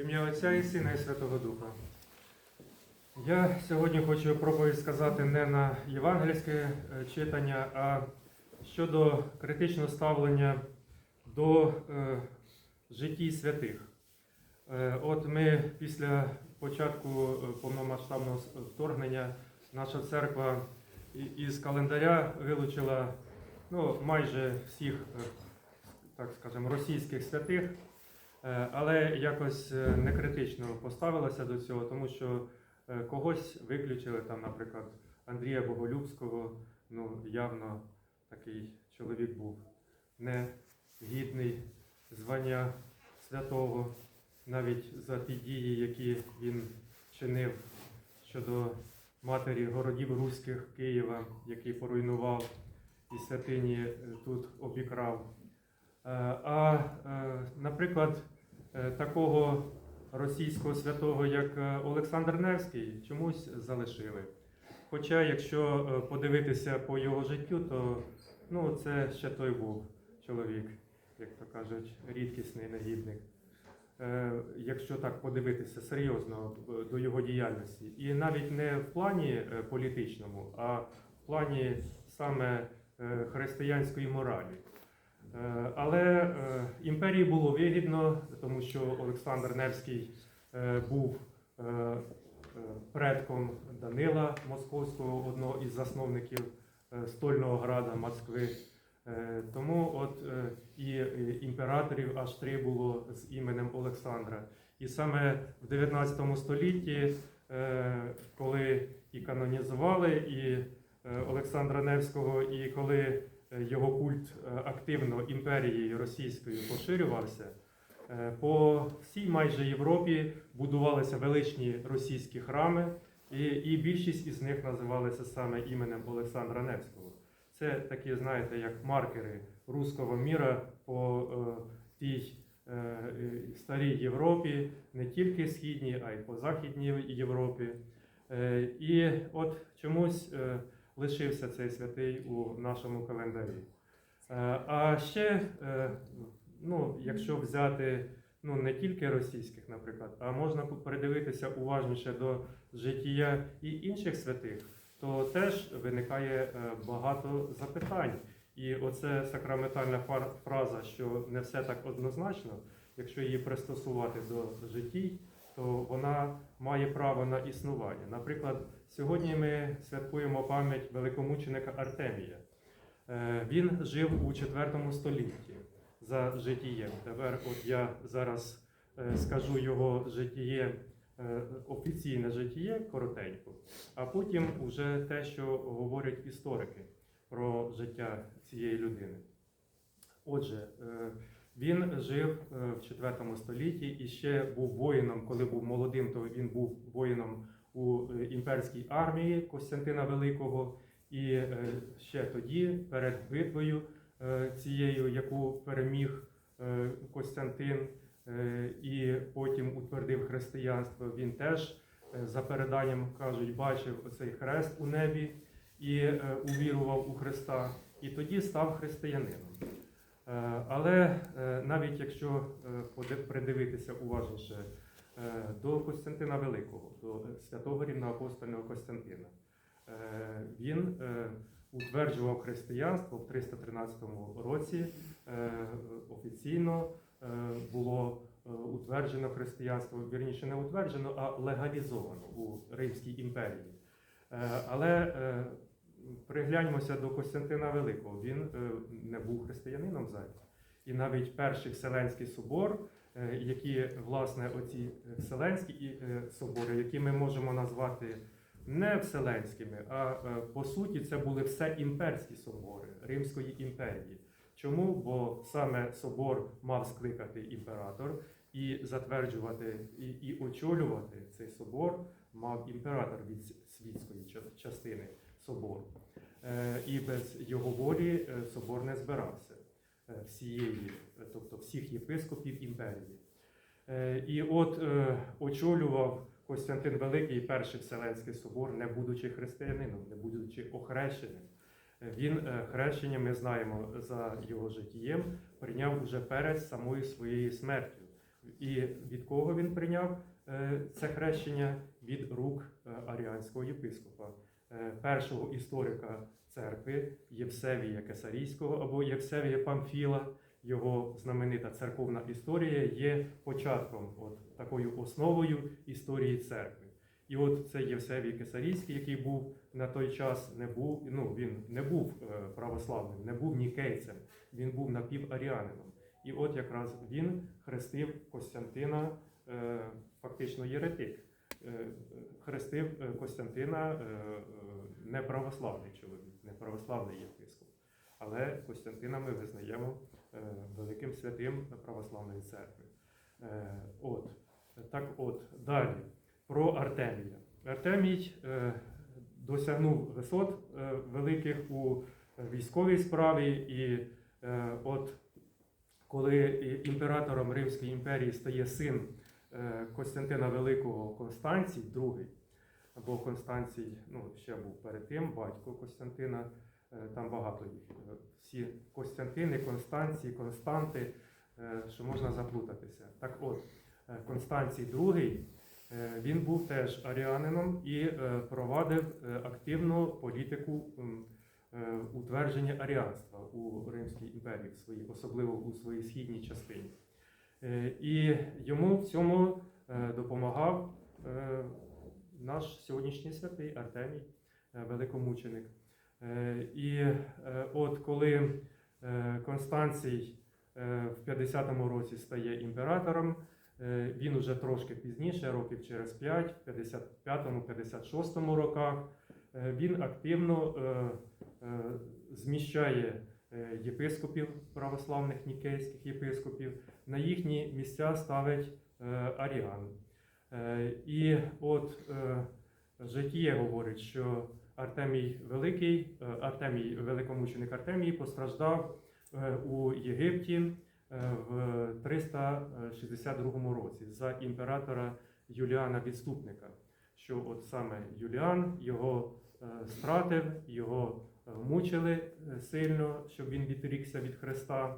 ім'я Отця і Сина і Святого Духа. Я сьогодні хочу проповідь сказати не на євангельське е, читання, а щодо критичного ставлення до е, житті святих. Е, От ми після початку е, повномасштабного вторгнення наша церква із календаря вилучила ну, майже всіх, е, так скажемо, російських святих, але якось е, не критично поставилася до цього, тому що е, когось виключили, там, наприклад, Андрія Боголюбського, ну явно такий чоловік був не гідний звання святого, навіть за ті дії, які він чинив щодо матері городів руських Києва, який поруйнував і святині е, тут обікрав. Е, А, е, наприклад, е, такого російського святого, як Олександр Невський, чомусь залишили. Хоча, якщо подивитися по його життю, то ну, це ще той був чоловік, як то кажуть, рідкісний негідник. Якщо так подивитися серйозно до його діяльності, і навіть не в плані політичному, а в плані саме християнської моралі. Е, Але е, імперії було вигідно, тому що Олександр Невський е, був предком Данила Московського, одного із засновників стольного града Москви. Тому от і імператорів аж три було з іменем Олександра. І саме в 19 столітті, коли і канонізували і Олександра Невського, і коли його культ е, активно імперією російською поширювався, е, по всій майже Європі будувалися величні російські храми, і, і більшість із них називалися саме іменем Олександра Невського. Це такі, знаєте, як маркери руського міра по е, тій е, старій Європі, не тільки східній, а й по Західній Європі. Е, і от чомусь е, лишився цей святий у нашому календарі. Е, а ще, е, ну, якщо взяти ну, не тільки російських, наприклад, а можна придивитися уважніше до життя і інших святих, то теж виникає е, багато запитань. І оце сакраментальна фраза, що не все так однозначно, якщо її пристосувати до житті, то вона має право на існування. Наприклад, сьогодні ми святкуємо пам'ять великомученика Артемія. Е, Він жив у 4 столітті за житієм. Тепер от я зараз е, скажу його житіє, е, офіційне житіє коротенько, а потім уже те, що говорять історики про життя цієї людини. Отже, він жив е, в 4 столітті і ще був воїном, коли був молодим, то він був воїном у е, імперській армії Костянтина Великого. І е, ще тоді, перед битвою цією, яку переміг Костянтин і потім утвердив християнство, він теж за переданням кажуть, бачив оцей хрест у небі і увірував у Христа, і тоді став християнином. Е, Але е, навіть якщо е, придивитися уважніше до Костянтина Великого, до святого рівноапостольного Костянтина, він утверджував християнство в 313 році. Офіційно було утверджено християнство, вірніше не утверджено, а легалізовано у Римській імперії. Але пригляньмося до Костянтина Великого. Він е, не був християнином взагалі. І навіть перший Вселенський собор, е, які, власне, оці е, Вселенські собори, які ми можемо назвати не вселенськими, а по суті це були все імперські собори Римської імперії. Чому? Бо саме собор мав скликати імператор і затверджувати і, і очолювати цей собор мав імператор від світської частини собору. Е, І без його волі е, собор не збирався е, всієї, тобто всіх єпископів імперії. І от очолював Костянтин Великий перший Вселенський собор, не будучи християнином, не будучи охрещеним. Він хрещення, ми знаємо за його життєм, прийняв уже перед самою своєю смертю. І від кого він прийняв це хрещення? Від рук аріанського єпископа, е, першого історика церкви Євсевія Кесарійського або Євсевія Памфіла. Його знаменита церковна історія є початком, от такою основою історії церкви. І от цей Євсевій Кесарійський, який був на той час, не був, ну він не був е, православним, не був нікейцем, він був напіваріанином. І от якраз він хрестив Костянтина, е, фактично єретик, хрестив е, Костянтина е, е, не православний чоловік, не православний єпископ. Але Костянтина ми визнаємо е, великим святим православної церкви. Е, От. Так от, далі про Артемія. Артемій е, досягнув висот е, великих у військовій справі, і е, от коли імператором Римської імперії стає син е, Костянтина Великого Констанцій, другий, або Констанцій, ну ще був перед тим, батько Костянтина, е, там багато їх. е, Всі Костянтини, Констанції, Константи, е, що можна заплутатися. Так от, е, Констанцій II, е, він був теж аріанином і е, провадив е, активну політику е, утвердження аріанства у Римській імперії, особливо у своїй східній частині. Е, І йому в цьому е, допомагав е, наш сьогоднішній святий Артемій, великомученик. І от коли Констанцій в 50-му році стає імператором, він уже трошки пізніше, років через 5, в 55-му, 56-му роках, він активно зміщає єпископів православних нікейських єпископів, на їхні місця ставить е, аріан. Е, І от е, Житіє говорить, що Артемій Великий, е, Артемій, великомученик Артемій постраждав е, у Єгипті е, в 362 році за імператора Юліана Відступника. Що от саме Юліан його е, стратив, його е, мучили е, сильно, щоб він відрікся від Христа.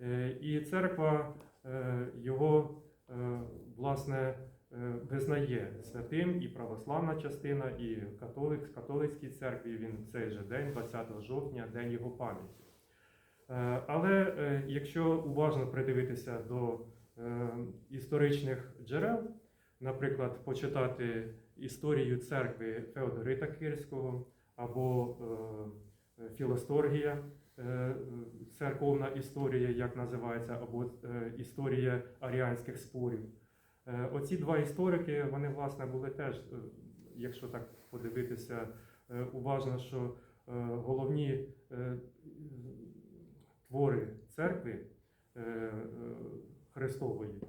Е, І церква е, його власне визнає святим і православна частина, і католик, католицькій церкві він в цей же день, 20 жовтня, день його пам'яті. Але якщо уважно придивитися до історичних джерел, наприклад, почитати історію церкви Феодорита Кирського або е, Філосторгія, е, церковна історія, як називається, або е, історія аріанських спорів. Оці два історики, вони власне були теж, якщо так подивитися уважно, що головні твори церкви Христової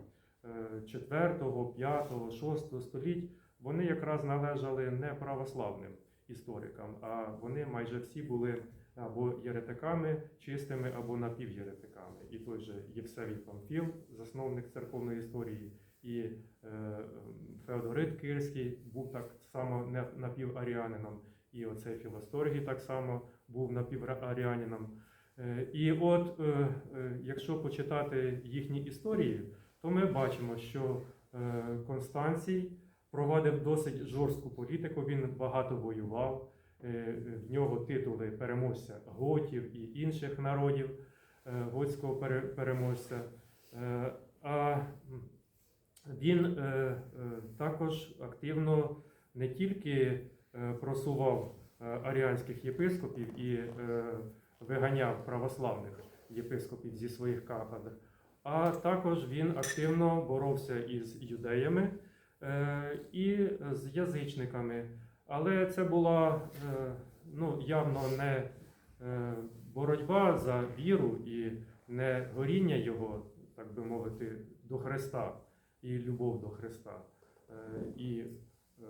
4, 5, 6 століть, вони якраз належали не православним історикам, а вони майже всі були або єретиками чистими, або напівєретиками. І той же Євсевій Памфіл, засновник церковної історії, і е, Феодорит Кирський був так само напіваріанином, і оцей Філосторгій так само був напіваріанином. Е, І от, е, якщо почитати їхні історії, то ми бачимо, що Констанцій провадив досить жорстку політику, він багато воював, е, в нього титули переможця готів і інших народів е, готського переможця. Е, А він також активно не тільки просував аріанських єпископів і виганяв православних єпископів зі своїх кафедр, а також він активно боровся із юдеями і з язичниками. Але це була е, ну, явно не е, боротьба за віру і не горіння його, так би мовити, до Христа і любов до Христа. Е, І, е,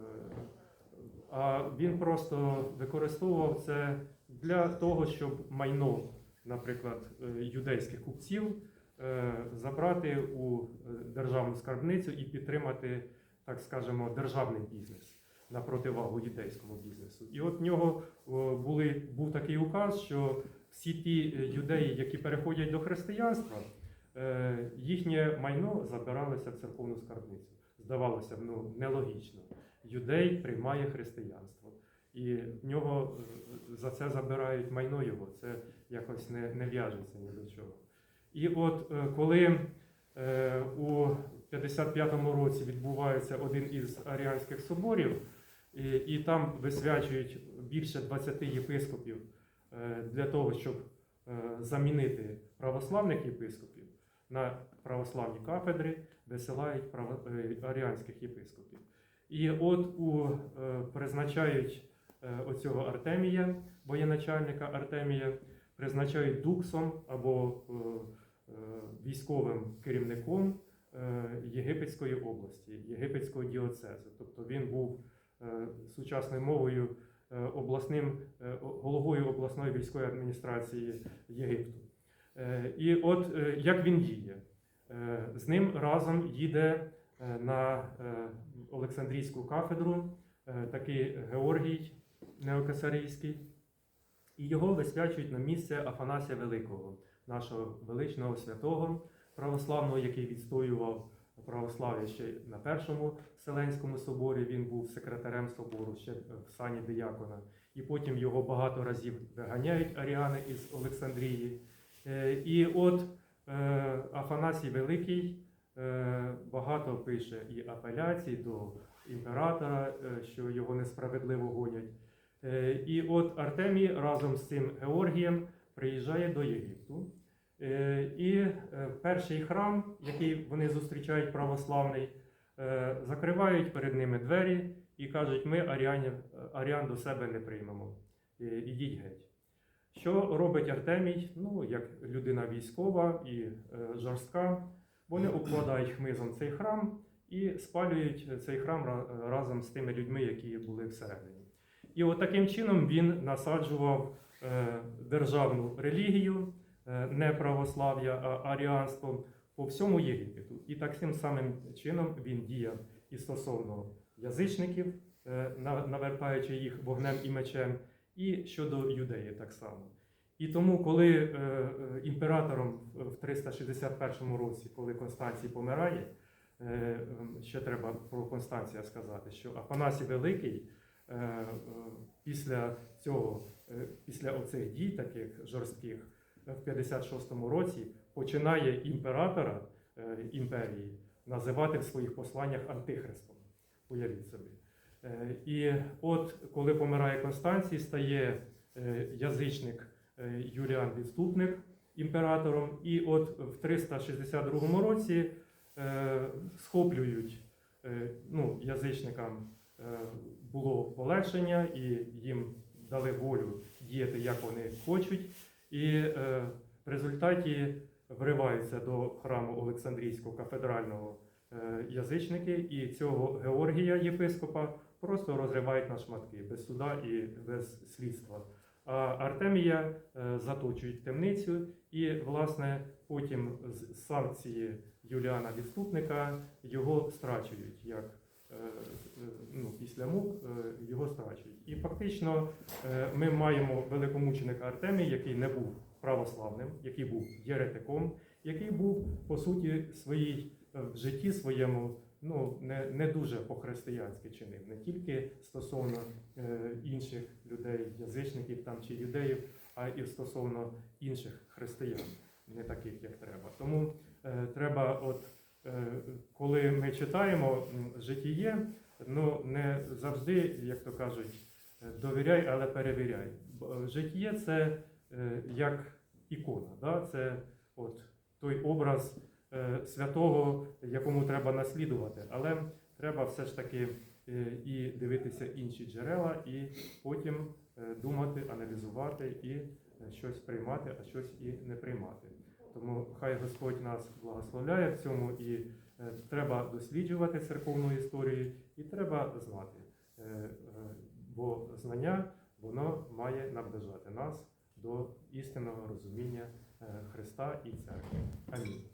а він просто використовував це для того, щоб майно, наприклад, е, юдейських купців е, забрати у е, державну скарбницю і підтримати, так скажемо, державний бізнес на противагу юдейському бізнесу. І от в нього були, був такий указ, що всі ті е, юдеї, які переходять до християнства, е, їхнє майно забиралося в церковну скарбницю. Здавалося ну нелогічно. Юдей приймає християнство, і в нього е, за це забирають майно його. Це якось не, не в'яжеться ні до чого. І от коли у 55-му році відбувається один із аріанських соборів, і, там висвячують більше 20 єпископів е, для того, щоб е, замінити православних єпископів на православні кафедри, висилають право, е, аріанських єпископів. І от у, е, призначають е, оцього Артемія, воєначальника Артемія, призначають дуксом або е, е, військовим керівником е, Єгипетської області, Єгипетського діоцезу. Тобто він був е, сучасною мовою е, обласним е, головою обласної військової адміністрації Єгипту. Е, І от е, як він діє? Е, З ним разом їде е, на е, Олександрійську кафедру е, такий Георгій Неокесарійський, і його висвячують на місце Афанасія Великого, нашого величного святого православного, який відстоював православ'я ще на першому Вселенському соборі. Він був секретарем собору ще в сані диякона. І потім його багато разів виганяють аріани із Олександрії. Е, І от е, Афанасій Великий е, багато пише і апеляцій до імператора, що його несправедливо гонять. І от Артемій разом з цим Георгієм приїжджає до Єгипту. Е, І е, перший храм, який вони зустрічають православний, е, закривають перед ними двері і кажуть: ми аріанів, аріан до себе не приймемо. Ідіть геть. Що робить Артемій? Ну, як людина військова і жорстка, вони обкладають хмизом цей храм і спалюють цей храм разом з тими людьми, які були всередині. І от таким чином він насаджував державну релігію, не православ'я, а аріанство по всьому Єгипету. І таким самим чином він діяв і стосовно язичників, е, навертаючи їх вогнем і мечем, і щодо юдеї так само. І тому, коли е, е, імператором в 361 році, коли Констанцій помирає, е, е, ще треба про Констанція сказати, що Афанасій Великий е, е, після цього, е, після оцих дій таких жорстких, е, в 56 році починає імператора е, імперії називати в своїх посланнях антихристом. Уявіть собі. Е, І от коли помирає Констанцій, стає е, язичник Юліан Відступник імператором, і от в 362 році схоплюють ну, язичникам було полегшення, і їм дали волю діяти, як вони хочуть. І е, в результаті вриваються до храму Олександрійського кафедрального е, язичники, і цього Георгія, єпископа, просто розривають на шматки без суда і без слідства. А Артемія е, заточують темницю, і, власне, потім з санкції Юліана Відступника його страчують, як ну, після мук е, його страчують. І фактично е, ми маємо великомученика Артемія, який не був православним, який був єретиком, який був по суті своїй е, в житті своєму ну, не, не дуже по-християнськи чинив, не тільки стосовно е, інших людей, язичників там чи юдеїв, а і стосовно інших християн, не таких, як треба. Тому е, треба, от е, коли ми читаємо житіє, ну не завжди, як то кажуть, е, довіряй, але перевіряй. Е, Житіє це е, як ікона, да? це от той образ е, святого, якому треба наслідувати. Але треба все ж таки е, і дивитися інші джерела, і потім е, думати, аналізувати і е, щось приймати, а щось і не приймати. Тому хай Господь нас благословляє в цьому, і е, треба досліджувати церковну історію, і треба знати. Е, е, Бо знання воно має наближати нас до істинного розуміння Христа і церкви. Амінь.